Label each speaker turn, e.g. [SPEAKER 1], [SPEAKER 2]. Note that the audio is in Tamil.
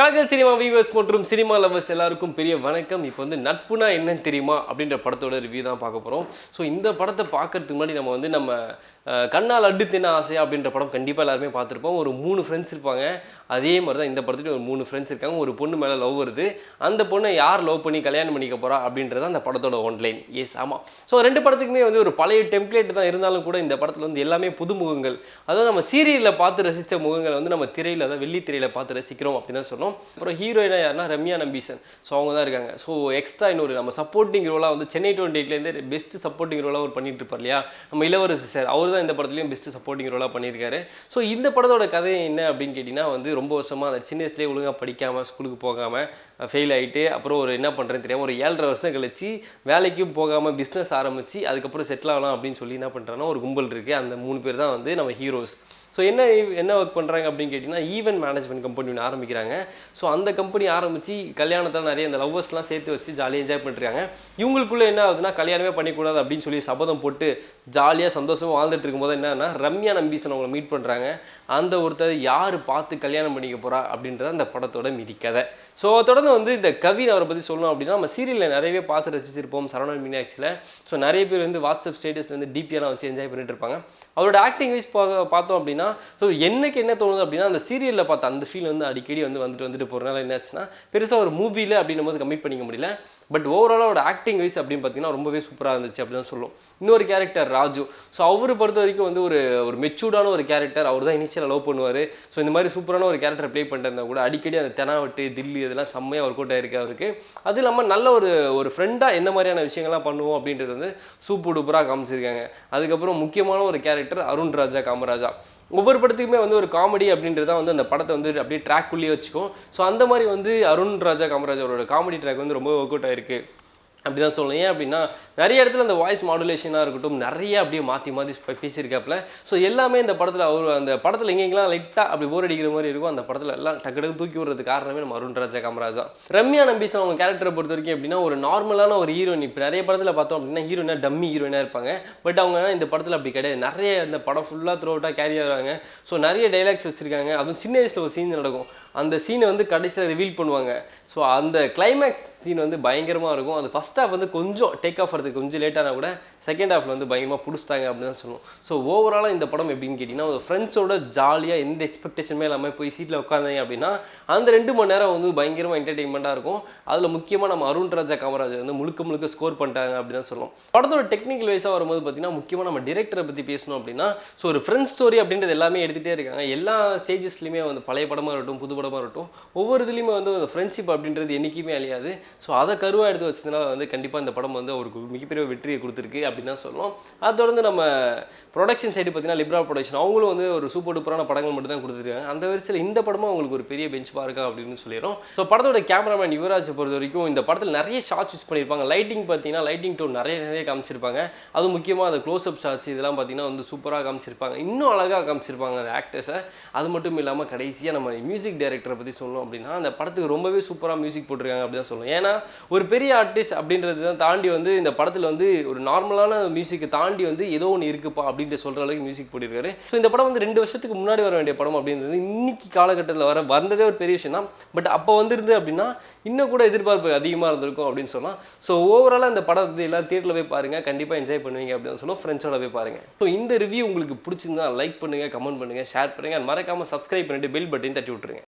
[SPEAKER 1] Kalakkal cinema viewers மற்றும் சினிமா லவர்ஸ் எல்லாருக்கும் பெரிய வணக்கம். இப்போ வந்து நட்புனா என்னன்னு தெரியுமா அப்படின்ற படத்தோட ரிவ்யூ தான் பார்க்க போகிறோம் ஸோ இந்த படத்தை பார்க்கறதுக்கு முன்னாடி நம்ம வந்து நம்ம கண்ணால் அட்டு தின்ன ஆசையா அப்படின்ற படம் கண்டிப்பாக எல்லாருமே பார்த்துருப்போம். ஒரு மூணு ஃப்ரெண்ட்ஸ் இருப்பாங்க. அதே மாதிரி தான் இந்த படத்துலேயும் ஒரு மூணு ஃப்ரெண்ட்ஸ் இருக்காங்க. ஒரு பொண்ணு மேலே லவ் வருது. அந்த பொண்ணை யார் லவ் பண்ணி கல்யாணம் பண்ணிக்க போகிறா அப்படின்றது அந்த படத்தோட ஒன்லைன் எஸ் ஆமாம் ஸோ ரெண்டு படத்துக்குமே வந்து ஒரு பழைய டெம்ப்ளேட் தான் இருந்தாலும் கூட இந்த படத்தில் வந்து எல்லாமே புது முகங்கள். அதாவது நம்ம சீரியலில் பார்த்து ரசித்த முகங்கள் வந்து நம்ம திரையில் அதாவது வெள்ளி திரையில் பார்த்து ரசிக்கிறோம் அப்படின்னு தான் சொன்னோம் அப்புறம் ஹீரோயினா யாருன்னா ரம்யா நம்பீசன். ஸோ அவங்க தான் இருக்காங்க. ஸோ எக்ஸ்ட்ரா இன்னொரு நம்ம சப்போர்ட்டிங் ரோலாக வந்து சென்னை டுவெண்ட்டி எயிட்லேருந்து பெஸ்ட் சப்போர்ட்டிங் ரோலாக அவர் பண்ணிட்டு இருப்பார் இல்லையா? நம்ம இளவரசி சார் அவர் தான் இந்த படத்துலையும் பெஸ்ட் சப்போர்ட்டிங் ரோலாக பண்ணியிருக்காரு. ஸோ இந்த படத்தோட கதை என்ன அப்படின்னு கேட்டிங்கன்னா வந்து ரொம்ப வருஷமாக அந்த சின்ன வயசுலேயே ஒழுங்காக படிக்காமல் ஸ்கூலுக்கு போகாமல் ஃபெயில் ஆகிட்டு அப்புறம் ஒரு என்ன பண்ணுறேன்னு தெரியாமல் ஒரு ஏழரை வருஷம் கழிச்சு வேலைக்கும் போகாமல் பிஸ்னஸ் ஆரம்பித்து அதுக்கப்புறம் செட்டில் ஆகலாம் அப்படின்னு சொல்லி என்ன பண்ணுறாங்கன்னா ஒரு கும்பல் இருக்குது அந்த மூணு பேர் தான் வந்து நம்ம ஹீரோஸ் ஸோ என்ன என்ன ஒர்க் பண்ணுறாங்க அப்படின்னு கேட்டிங்கன்னா ஈவென்ட் மேனேஜ்மெண்ட் கம்பெனி ஒன்று ஆரம்பிக்கிறாங்க. ஸோ அந்த கம்பெனி ஆரம்பித்து கல்யாணத்தில் நிறைய இந்த லவ்வர்ஸ்லாம் சேர்த்து வச்சு ஜாலியாக என்ஜாய் பண்ணிருக்காங்க இவங்களுக்குள்ளே என்ன ஆகுதுன்னா கல்யாணமே பண்ணிக்கூடாது அப்படின்னு சொல்லி சபதம் போட்டு ஜாலியாக சந்தோஷமாக வாழ்ந்துட்டு இருக்கும்போது என்னன்னா ரம்யா நம்பீசன் அவங்களை மீட் பண்ணுறாங்க அந்த ஒருத்தர் யார் பார்த்து கல்யாணம் பண்ணிக்க போகிறா அப்படின்றத அந்த படத்தோட மிதிக்கதை கதை. ஸோ தொடர்ந்து வந்து இந்த கவின் அவரை பற்றி சொல்லணும் அப்படின்னா நம்ம சீரியலில் நிறையவே பார்த்து ரசிச்சிருப்போம் சரவணன் மீனாட்சியில். ஸோ நிறைய பேர் வந்து வாட்ஸ்அப் ஸ்டேட்டஸ் வந்து டிபியெல்லாம் வச்சு என்ஜாய் பண்ணிட்டு இருப்பாங்க. அவரோட ஆக்டிங் வைஸ் பார்த்தோம் அப்படின்னா ஸோ என்னைக்கு என்ன தோணுது அப்படின்னா அந்த சீரியலில் பார்த்த அந்த ஃபீல் வந்து அடிக்கடி வந்து வந்துட்டு வந்துட்டு போகிறனால என்னாச்சுன்னா பெருசாக ஒரு மூவியில் அப்படின்னும் போது கம்மி பண்ணிக்க முடியல. பட் ஓவராலாக அவரோட ஆக்டிங் வைஸ் அப்படின்னு பார்த்தீங்கன்னா ரொம்பவே சூப்பராக இருந்துச்சு அப்படின்னு தான் சொல்லும் இன்னொரு கேரக்டர் ராஜு. ஸோ அவரை பொறுத்த வரைக்கும் வந்து ஒரு ஒரு மெச்சூர்டான ஒரு கேரக்டர் அவர் தான் இனிஷியலாக லவ் பண்ணுவார். ஸோ இந்த மாதிரி சூப்பரான ஒரு கேரக்டர் ப்ளே பண்ணிட்டு இருந்தால் கூட அடிக்கடி அந்த தெனாவட்டு தில்லி இதெல்லாம் செம்மையாக ஒர்க் அவுட் ஆயிருக்கு அவருக்கு. அது இல்லாமல் நல்ல ஒரு ஒரு ஃப்ரெண்டாக எந்த மாதிரியான விஷயங்கள்லாம் பண்ணுவோம் அப்படின்றது வந்து சூப்பர் டூப்பராக காமிச்சிருக்காங்க. அதுக்கப்புறம் முக்கியமான ஒரு கேரக்டர் அருண் ராஜா காமராஜா. ஒவ்வொரு படத்துக்குமே வந்து ஒரு காமெடி அப்படின்றது தான் வந்து அந்த படத்தை வந்து அப்படியே ட்ராக்குள்ளேயே வச்சுக்கும். ஸோ அந்த மாதிரி வந்து அருண் ராஜா காமராஜ் அவரோட காமெடி ட்ராக் வந்து ரொம்ப ஒர்க் அவுட் ஆயிருக்கு. அப்படி தான் சொல்லணும். ஏன் அப்படின்னா நிறைய இடத்துல அந்த வாய்ஸ் மாடுலேஷனாக இருக்கட்டும் நிறைய அப்படியே மாற்றி மாற்றி பேசியிருக்காப்புல. ஸோ எல்லாமே இந்த படத்தில் அவர் அந்த படத்தில் எங்கெங்கெல்லாம் லைட்டாக அப்படி போர் அடிக்கிற மாதிரி இருக்கும் அந்த படத்தில் எல்லாம் டக்கு டக்கு தூக்கி விடுறது காரணமே நம்ம அருண் ராஜா காமராஜ் ரம்யா நம்பீசன் அவங்க கேரக்டரை பொறுத்த வரைக்கும் எப்படின்னா ஒரு நார்மலான ஒரு ஹீரோயின் இப்போ நிறைய படத்தில் பார்த்தோம் அப்படின்னா ஹீரோயினா டம்மி ஹீரோயினாக இருப்பாங்க. பட் அவங்க இந்த படத்தில் அப்படி கிடையாது. நிறைய இந்த படம் ஃபுல்லாக த்ரோ அவுட்டாக கேரி ஆகிறாங்க. ஸோ நிறைய டைலாக்ஸ் வச்சுருக்காங்க. அதுவும் சின்ன வயசில் ஒரு சீன் நடக்கும். அந்த சீனை வந்து கடைசியில் ரிவீல் பண்ணுவாங்க. ஸோ அந்த கிளைமேக்ஸ் சீன் வந்து பயங்கரமாக இருக்கும். அது ஃபஸ்ட் ஹாஃப் வந்து கொஞ்சம் டேக் ஆஃப் வரதுக்கு கொஞ்சம் லேட்டானா கூட செகண்ட் ஹாஃபில் வந்து பயங்கரமாக பிடிச்சிட்டாங்க அப்படின்னு தான் சொல்லணும். ஸோ ஓவராலாக இந்த படம் எப்படின்னு கேட்டிங்கன்னா ஒரு ஃப்ரெண்ட்ஸோட ஜாலியாக எந்த எக்ஸ்பெக்டேஷனுமே இல்லாமல் போய் சீட்டில் உட்காந்தீங்க அப்படின்னா அந்த ரெண்டு மணி நேரம் வந்து பயங்கரமாக என்டர்டெயின்மெண்ட்டாக இருக்கும். அதில் முக்கியமாக நம்ம அருண் ராஜா காமராஜ் வந்து முழுக்க முழுக்க ஸ்கோர் பண்ணிட்டாங்க அப்படின்னு தான் சொல்லணும். படத்தோட டெக்னிக்கல் வைஸாக வரும்போது பார்த்தீங்கன்னா முக்கியமாக நம்ம டிரெக்டரை பற்றி பேசணும் அப்படின்னா ஸோ ஒரு ஃப்ரெண்ட் ஸ்டோரி அப்படின்றது எல்லாமே எடுத்துகிட்டே இருக்காங்க. எல்லா ஸ்டேஜஸ்லையுமே வந்து பழைய படமாக இருக்கட்டும் புது படமாக இருக்கட்டும் ஒவ்வொரு இதுலேயுமே வந்து ஃப்ரெண்ட்ஷிப் அப்படின்றது என்றைக்குமே அழியாது. ஸோ அதை கருவாக எடுத்து வச்சதுனால வந்து கண்டிப்பாக இந்த படம் வந்து அவருக்கு மிகப்பெரிய வெற்றியை கொடுத்துருக்கு அப்படின்னு தான் சொல்லலாம் அதை தொடர்ந்து நம்ம ப்ரொடக்ஷன் சைடு பார்த்தீங்கன்னா லிப்ரா ப்ரொடக்ஷன் அவங்களும் வந்து ஒரு சூப்பர் டூப்பரான படங்கள் மட்டும் தான் கொடுத்துருக்காங்க. அந்த வரிசையில் இந்த படமும் அவங்களுக்கு ஒரு பெரிய பெஞ்ச் பார்க்கா அப்படின்னு சொல்லிடுறோம். ஸோ படத்தோட கேமராமேன் யுவராஜ் பொறுத்த வரைக்கும் இந்த படத்தில் நிறைய ஷார்ட்ஸ் யூஸ் பண்ணியிருப்பாங்க. லைட்டிங் பார்த்தீங்கன்னா லைட்டிங் டோன் நிறைய நிறைய காமிச்சிருப்பாங்க. அது முக்கியமாக அந்த க்ளோஸ்அப் ஷார்ட்ஸ் இதெல்லாம் பார்த்தீங்கன்னா வந்து சூப்பராக காமிச்சிருப்பாங்க. இன்னும் அழகாக காமிச்சிருப்பாங்க அந்த ஆக்டர்ஸை அது மட்டும் இல்லாமல் கடைசியாக நம்ம மியூசிக் டைரக்டரை பற்றி சொல்லணும் அப்படின்னா அந்த படத்துக்கு ரொம்பவே சூப்பராக மியூசிக் போட்டிருக்காங்க அப்படி தான் சொல்லணும். ஏன்னா ஒரு பெரிய ஆர்டிஸ்ட் அப்படின்றது தான் தாண்டி வந்து இந்த படத்தில் வந்து ஒரு நார்மலான மியூசிக்கை தாண்டி வந்து ஏதோ ஒன்று இருக்குப்பா அப்படின்ட்டு சொல்கிற அளவுக்கு மியூசிக் போட்டிருக்காரு. ஸோ இந்த படம் வந்து ரெண்டு வருஷத்துக்கு முன்னாடி வர வேண்டிய படம் அப்படின்றது இன்னைக்கு காலகட்டத்தில் வர வந்ததே ஒரு பெரிய விஷயம் தான் பட் அப்போ வந்திருந்து அப்படின்னா இன்னும் கூட எதிர்பார்ப்பு அதிகமாக இருந்திருக்கும் அப்படின்னு சொல்லலாம். ஸோ ஓவராலாக இந்த படம் வந்து எல்லாரும் தியேட்டரில் போய் பாருங்கள் கண்டிப்பாக என்ஜாய் பண்ணுவீங்க அப்படின்னு சொன்னோம் ஃப்ரெண்ட்ஸோட போய் பாருங்கள் ஸோ இந்த ரிவ்யூ உங்களுக்கு பிடிச்சிருந்தா லைக் பண்ணுங்கள் கமெண்ட் பண்ணுங்கள் ஷேர் பண்ணுங்கள் மறக்காமல் சப்ஸ்கிரைப் பண்ணிட்டு பெல் பட்டன் தட்டி விட்டுருங்க.